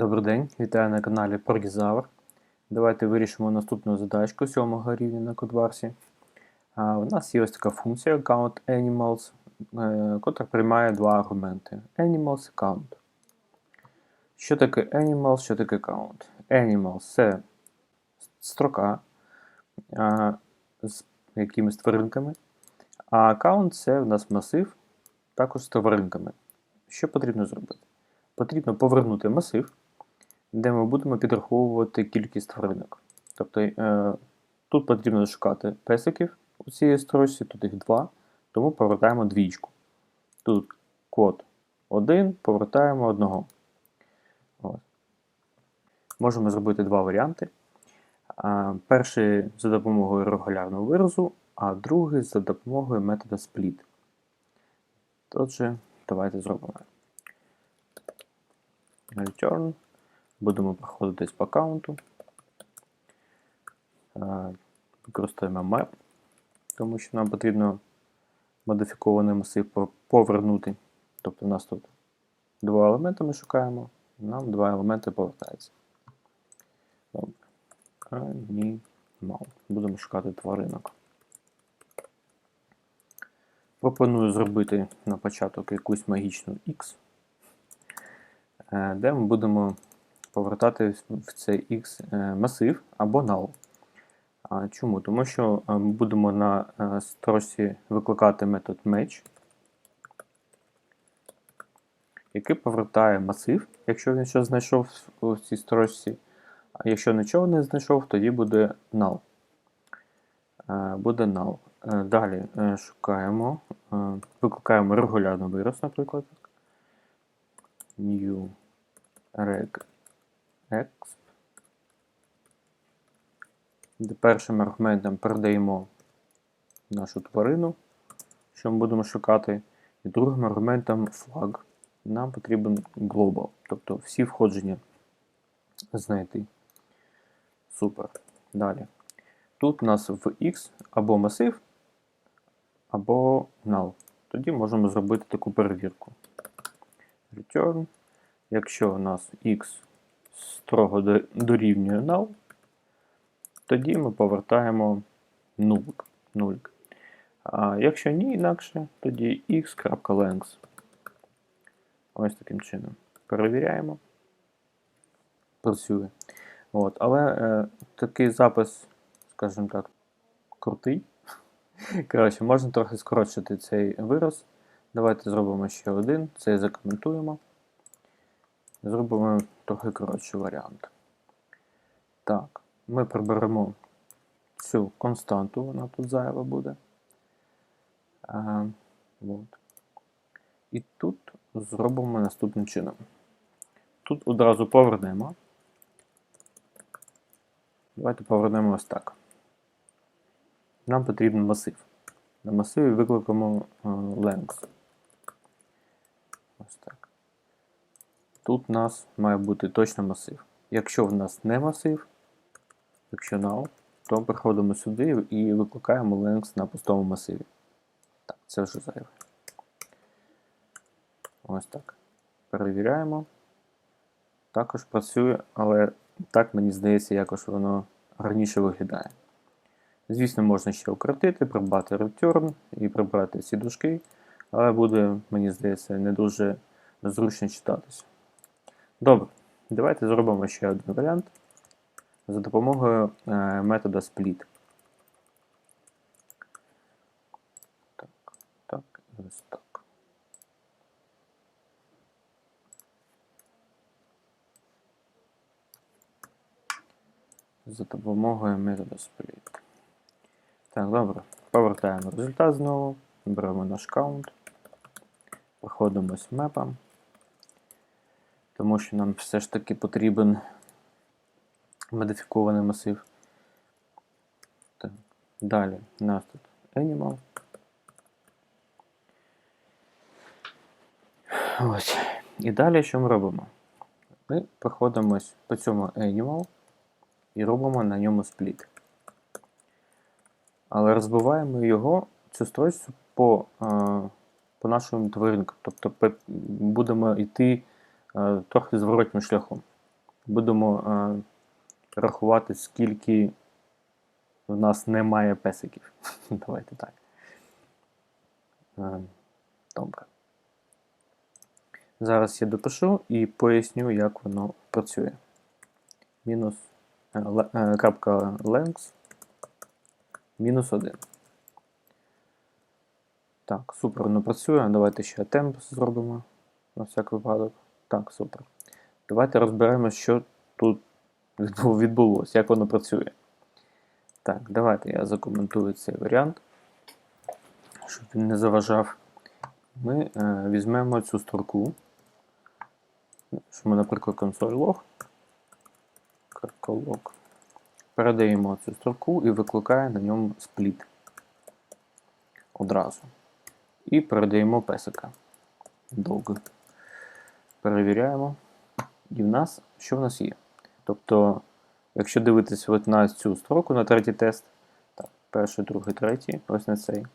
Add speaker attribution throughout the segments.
Speaker 1: Добрий день, вітаю на каналі Прогізавр. Давайте вирішимо наступну задачку сьомого рівня на Кодварсі. У нас є ось така функція count animals, е, котра приймає два аргументи: animals і count. Що таке animals, що таке count? Animals це строка з якимись тваринками, а count це в нас масив також з тваринками. Що потрібно зробити? Потрібно повернути масив, де ми будемо підраховувати кількість тваринок. Тобто е, тут потрібно шукати песиків у цій строчці, тут їх два, тому повертаємо двічку. Тут код 1, повертаємо одного. Можемо зробити два варіанти. А, перший за допомогою регулярного виразу, а другий за допомогою методу split. Отже, давайте зробимо. Return. Будемо проходитись по каунту. Е, Використаємо map, тому що нам потрібно модифікований масив повернути. Тобто у нас тут два елементи ми шукаємо, нам два елементи повертаються. Animal. Будемо шукати тваринок. Пропоную зробити на початок якусь магічну X, е, де ми будемо повертати в цей X е, масив або null. Чому? Тому що е, ми будемо на е, строчці викликати метод match, який повертає масив, якщо він щось знайшов у цій строчці. А якщо нічого не знайшов, тоді буде null. Буде null. Далі шукаємо, викликаємо регулярний вираз, наприклад. New reg exp. Де першим аргументом передаємо нашу тварину, що ми будемо шукати. І другим аргументом flag. Нам потрібен global, тобто всі входження знайти. Супер. Далі. Тут у нас в X або масив, або null. Тоді можемо зробити таку перевірку. Return. Якщо у нас X строго до- дорівнює null, тоді ми повертаємо нулик. нулик. А якщо ні інакше, тоді x.length. Ось таким чином. Перевіряємо. Працює. От. Але е, такий запис, скажімо так, крутий. Коротше, можна трохи скоротшити цей вираз. Давайте зробимо ще один. Цей закоментуємо. Зробимо трохи коротший варіант. Так, ми приберемо цю константу, вона тут зайва буде. А, от. І тут зробимо наступним чином. Тут одразу повернемо. Давайте повернемо ось так. Нам потрібен масив. На масиві викликаємо е, length. Ось так. Тут у нас має бути точно масив. Якщо в нас не масив, якщо null, то приходимо сюди і викликаємо length на пустому масиві. Так, це вже зайве. Ось так. Перевіряємо. Також працює, але так мені здається, якось воно гарніше виглядає. Звісно, можна ще укротити, прибрати return і прибрати ці дужки, але буде, мені здається, не дуже зручно читатися. Добре, давайте зробимо ще один варіант за допомогою е, метода split. Так, так, ось так. За допомогою методу split. Так, добре. Повертаємо результат знову. Беремо наш каунт. Проходимо з мепом. Тому що нам все ж таки потрібен модифікований масив. Так. Далі у нас тут Animal. Ось. І далі що ми робимо? Ми проходимось по цьому Animal і робимо на ньому спліт. Але розбиваємо його, цю строчку по, е, по нашим тваринкам. Тобто будемо йти трохи зворотнім шляхом. будемо е, рахувати, скільки в нас немає песиків. Давайте так. Е, Добре. Зараз я допишу і поясню, як воно працює. Мінус е, е, крапка length мінус 1. Так, супер, воно працює. Давайте ще темп зробимо на всяк випадок. Так, супер. Давайте розберемо, що тут відбулося, як воно працює. Так, давайте я закоментую цей варіант, щоб він не заважав. Ми е, візьмемо цю строку. Що ми, наприклад, консоль. Log. Передаємо цю строку і викликає на ньому спліт одразу. І передаємо песика. Довго. Перевіряємо. І в нас, що в нас є? Тобто, якщо дивитися от на цю строку, на третій тест, так, перший, другий, третій, ось на цей.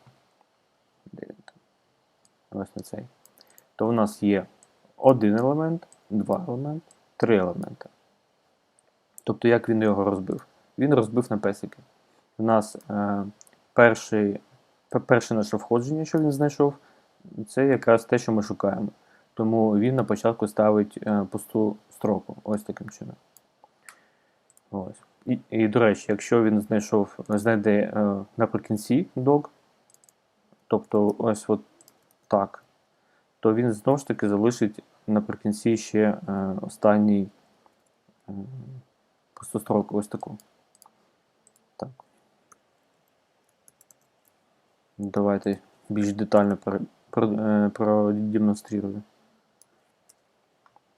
Speaker 1: Ось на цей. То в нас є один елемент, два елементи, три елементи. Тобто, як він його розбив? Він розбив на песики. У нас е, перший, перше наше входження, що він знайшов, це якраз те, що ми шукаємо. Тому він на початку ставить е, пусту строку. Ось таким чином. Ось. І, і до речі, якщо він знайшов, знайде е, наприкінці док, тобто ось от так, то він знову ж таки залишить наприкінці ще е, останній пусту строку, ось таку. Так. Давайте більш детально про, про, продемонструю.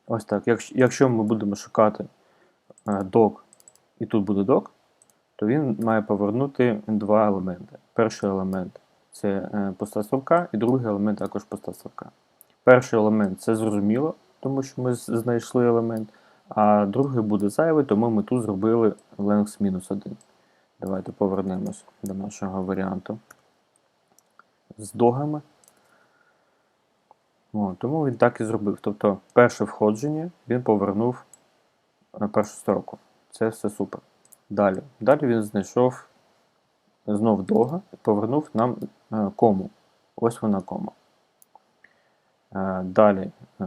Speaker 1: Ось так. Якщо, ми будемо шукати е, док, і тут буде док, то він має повернути два елементи. Перший елемент це е, пуста строка, і другий елемент також пуста строка. Перший елемент це зрозуміло, тому що ми знайшли елемент, а другий буде зайвий, тому ми тут зробили length мінус 1. Давайте повернемось до нашого варіанту з догами. О, тому він так і зробив. Тобто, перше входження він повернув на першу строку. Це все супер. Далі. Далі він знайшов знов дога і повернув нам е, кому. Ось вона кома. Е, Далі е,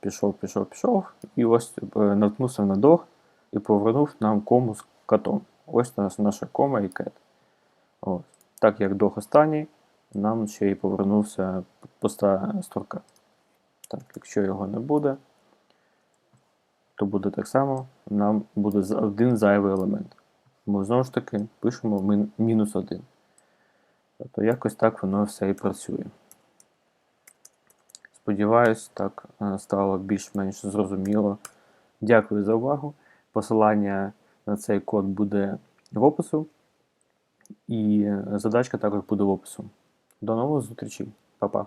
Speaker 1: пішов, пішов, пішов, і ось е, наткнувся на дог і повернув нам кому з котом. Ось нас наша кома і кет. Так як дог останній, нам ще й повернувся пуста строка. Так, якщо його не буде, то буде так само, нам буде один зайвий елемент. Ми знову ж таки пишемо мінус один. Тобто якось так воно все і працює. Сподіваюсь, так е, стало більш-менш зрозуміло. Дякую за увагу. Посилання на цей код буде в опису, і е, задачка також буде в опису. До нових зустрічей. Па-па.